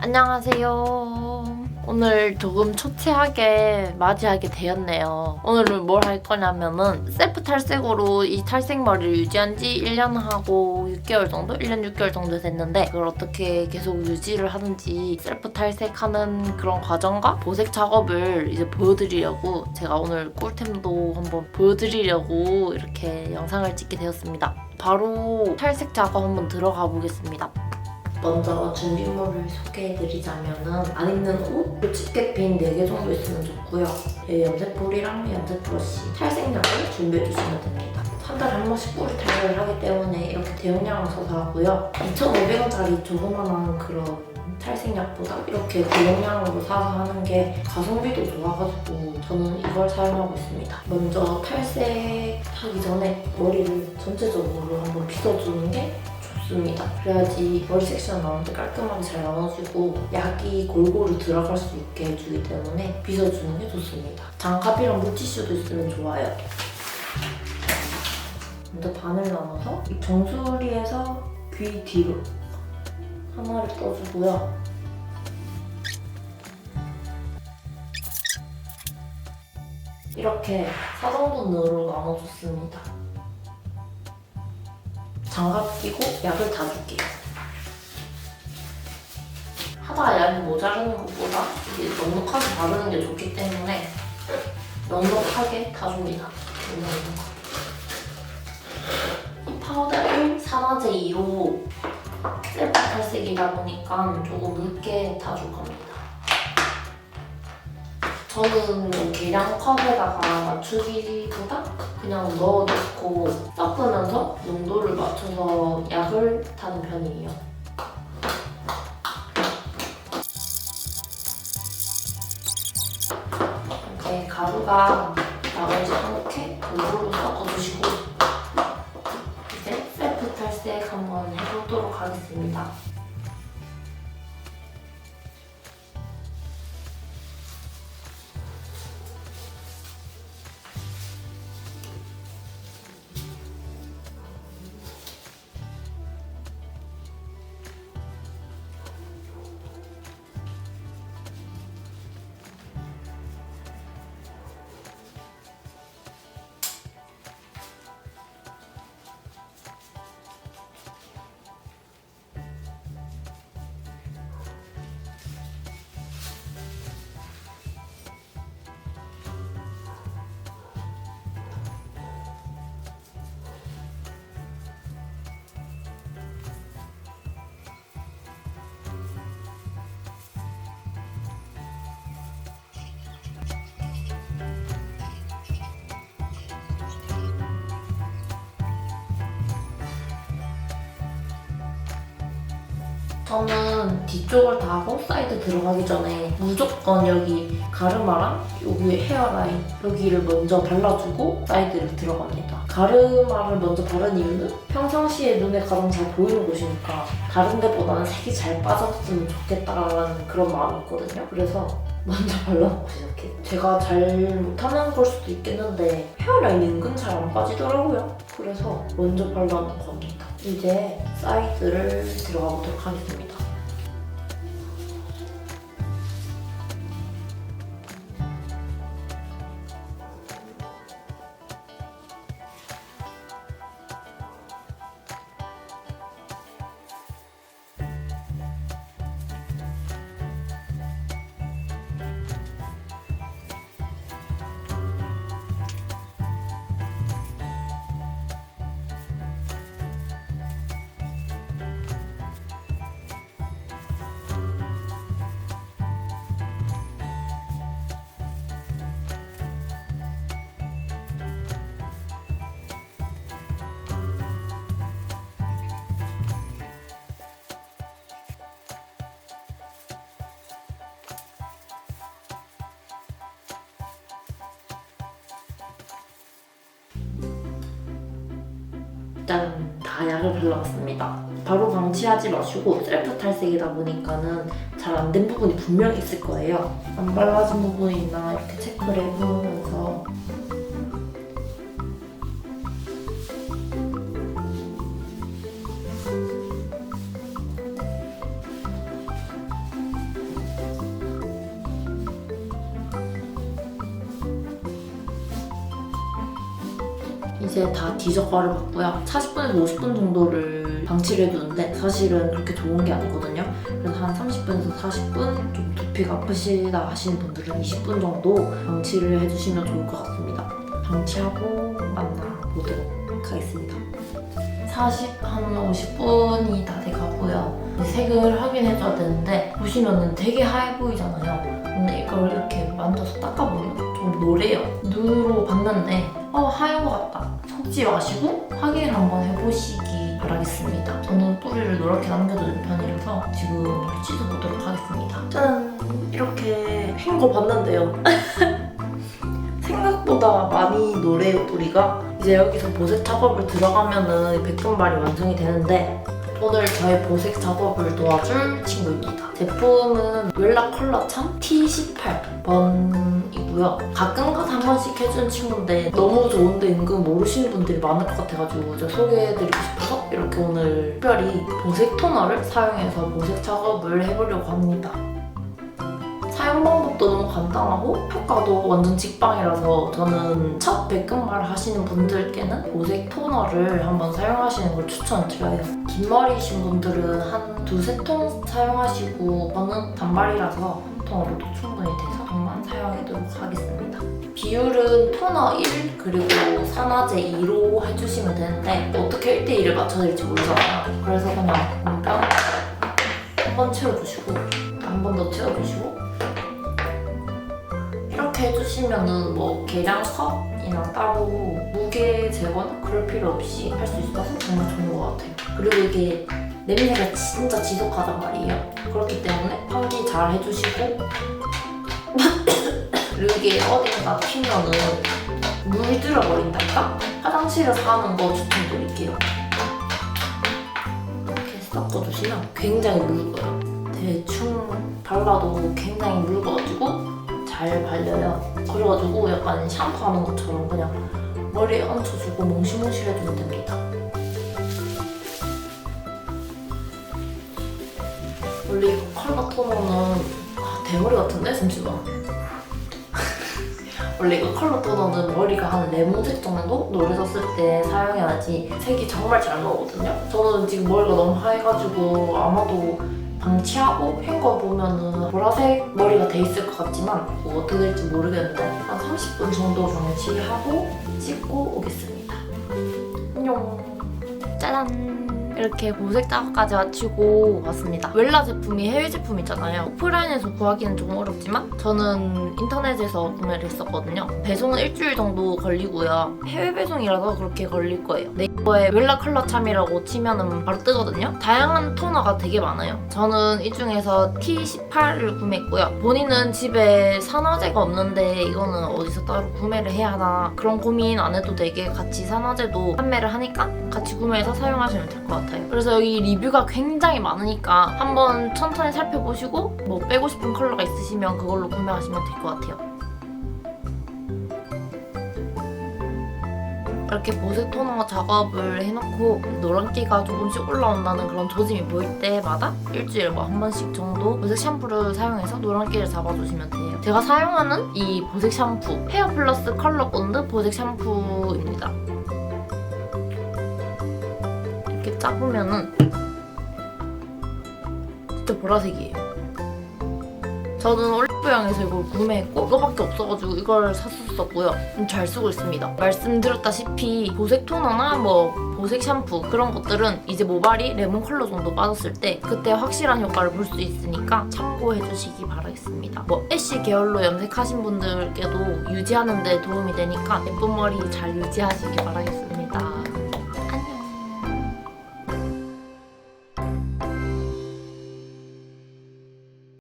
안녕하세요. 오늘 조금 초췌하게 맞이하게 되었네요. 오늘은 뭘 할 거냐면은 셀프 탈색으로 이 탈색 머리를 유지한 지 1년 하고 6개월 정도? 1년 6개월 정도 됐는데 그걸 어떻게 계속 유지를 하는지 셀프 탈색하는 그런 과정과 보색 작업을 이제 보여드리려고 제가 오늘 꿀템도 한번 보여드리려고 이렇게 영상을 찍게 되었습니다. 바로 탈색 작업 한번 들어가 보겠습니다. 먼저 준비물을 소개해드리자면은 안 입는 옷, 집게핀 4개 정도 있으면 좋고요. 예, 염색볼이랑 염색 브러쉬, 탈색약을 준비해주시면 됩니다. 한 달에 한 번씩 뿌리 탈색을 하기 때문에 이렇게 대용량을 써서 하고요. 2,500원짜리 조그만한 그런 탈색약보다 이렇게 대용량으로 사서 하는 게 가성비도 좋아가지고 저는 이걸 사용하고 있습니다. 먼저 탈색하기 전에 머리를 전체적으로 한번 빗어주는 게 좋습니다. 그래야지 머리 섹션 나올 때 깔끔하게 잘 나눠지고 약이 골고루 들어갈 수 있게 해주기 때문에 빗어주는 게 좋습니다. 장갑이랑 물티슈도 있으면 좋아요. 먼저 반을 나눠서 이 정수리에서 귀 뒤로 하나를 떠주고요. 이렇게 사정분으로 나눠줬습니다. 장갑 끼고 약을 다 줄게요. 하다가 약이 모자르는 것보다 이게 넉넉하게 바르는 게 좋기 때문에 넉넉하게 다 줍니다. 이 파우더를 산화제 2로 셀프 탈색이다 보니까 조금 늦게 다 줄 겁니다. 저는 뭐 계량 컵에다가 맞추기보다 그냥 넣어놓고 섞으면서 농도를 맞춰서 약을 타는 편이에요. 이렇게 가루가 나오지 않게 골고루 섞어주시고 이제 셀프 탈색 한번 해보도록 하겠습니다. 저는 뒤쪽을 다 하고 사이드 들어가기 전에 무조건 여기 가르마랑 여기 헤어라인 여기를 먼저 발라주고 사이드를 들어갑니다. 가르마를 먼저 바른 이유는 평상시에 눈에 가장 잘 보이는 곳이니까 다른 데보다는 색이 잘 빠졌으면 좋겠다라는 그런 마음이 있거든요. 그래서 먼저 발라놓고 시작해요. 제가 잘 못하는 걸 수도 있겠는데 헤어라인 은근 잘 안 빠지더라고요. 그래서 먼저 발라놓고 합니다. 이제 사이드를 들어가 보도록 하겠습니다. 일단 다 약을 발라봤습니다. 바로 방치하지 마시고 셀프 탈색이다 보니까는 잘 안 된 부분이 분명 있을 거예요. 안 발라진 부분이 있나 이렇게 체크를 해보면서 이제 다 뒤적거려 봤고요. 40분에서 50분 정도를 방치를 해두는데 사실은 그렇게 좋은 게 아니거든요. 그래서 한 30분에서 40분 좀 두피가 아프시다 하시는 분들은 20분 정도 방치를 해주시면 좋을 것 같습니다. 방치하고 만나보도록 하겠습니다. 40, 한 50분이 다 돼가고요. 색을 확인해줘야 되는데 보시면은 되게 하얘 보이잖아요. 근데 이걸 이렇게 만져서 닦아보면 좀 노래요. 눈으로 봤는데 어 하얀 것 같다. 속지 마시고 확인을 한번 해보시기 바라겠습니다. 저는 뿌리를 노랗게 남겨두는 편이라서 지금 머리 씻어보도록 하겠습니다. 짠! 이렇게 핀거 봤는데요. 생각보다 많이 노래요 뿌리가 이제 여기서 보색 작업을 들어가면은 백분발이 완성이 되는데 오늘 저의 보색 작업을 도와줄 친구입니다. 제품은 웰라 컬러참 T18번이고요. 가끔가다 한 번씩 해주는 친구인데 너무 좋은데 은근 모르시는 분들이 많을 것 같아가지고 제가 소개해드리고 싶어서 이렇게 오늘 특별히 보색 토너를 사용해서 보색 작업을 해보려고 합니다 사용 방법도 너무 간단하고 효과도 완전 직방이라서 저는 첫 백금발 하시는 분들께는 보색 토너를 한번 사용하시는 걸 추천드려요. 긴 머리이신 분들은 한 두세 통 사용하시고 저는 단발이라서 한 통으로도 충분히 돼서 통만 사용하도록 하겠습니다. 비율은 토너 1 그리고 산화제 2로 해주시면 되는데 어떻게 1대1을 맞춰야 될지 모르잖아요. 그래서 그냥 물병 한번 채워주시고 한 번 더 채워주시고 이렇게 해주시면은 뭐 계량컵이나 따로 무게 재거나 그럴 필요 없이 할 수 있어서 정말 좋은 것 같아요. 그리고 이게 냄새가 진짜 지독하단 말이에요. 그렇기 때문에 환기 잘 해주시고 그리고 이게 어딘가 튀면은 물들어 버린달까? 화장실에서 하는 거 추천드릴게요. 이렇게 섞어주시면 굉장히 묽어요. 대충 발라도 굉장히 묽어가지고 잘 발려요. 그래가지고 약간 샴푸하는 것처럼 그냥 머리에 얹혀주고 몽실몽실 해주면 됩니다. 원래 이거 컬러 토너는 아, 대머리 같은데? 잠시만. 원래 이거 컬러 토너는 머리가 한 레몬색 정도 노래 썼을 때 사용해야지 색이 정말 잘 나오거든요. 저는 지금 머리가 너무 하얘가지고 아마도 방치하고 핀 거 보면은 보라색 머리가 돼 있을 것 같지만 뭐 어떻게 될지 모르겠는데 한 30분 정도 방치하고 씻고 오겠습니다. 안녕. 짜란. 이렇게 보색 작업까지 마치고 왔습니다. 웰라 제품이 해외 제품 이잖아요. 오프라인에서 구하기는 좀 어렵지만 저는 인터넷에서 구매를 했었거든요. 배송은 일주일 정도 걸리고요. 해외 배송이라서 그렇게 걸릴 거예요. 네이버에 웰라 컬러 참이라고 치면은 바로 뜨거든요. 다양한 토너가 되게 많아요. 저는 이 중에서 T18을 구매했고요. 본인은 집에 산화제가 없는데 이거는 어디서 따로 구매를 해야 하나 그런 고민 안 해도 되게 같이 산화제도 판매를 하니까 같이 구매해서 사용하시면 될 것 같아요. 그래서 여기 리뷰가 굉장히 많으니까 한번 천천히 살펴보시고 뭐 빼고 싶은 컬러가 있으시면 그걸로 구매하시면 될 것 같아요. 이렇게 보색 토너 작업을 해놓고 노란기가 조금씩 올라온다는 그런 조짐이 보일 때마다 일주일에 뭐 한 번씩 정도 보색 샴푸를 사용해서 노란기를 잡아주시면 돼요. 제가 사용하는 이 보색 샴푸 헤어 플러스 컬러 본드 보색 샴푸입니다. 이렇게 짜보면은 진짜 보라색이에요. 저는 올리브영에서 이걸 구매했고 이거밖에 없어가지고 이걸 샀었고요. 좀잘 쓰고 있습니다. 말씀드렸다시피 보색 토너나 뭐 보색 샴푸 그런 것들은 이제 모발이 레몬 컬러 정도 빠졌을 때 그때 확실한 효과를 볼 수 있으니까 참고해 주시기 바라겠습니다. 뭐 애쉬 계열로 염색하신 분들께도 유지하는 데 도움이 되니까 예쁜 머리 잘 유지하시기 바라겠습니다.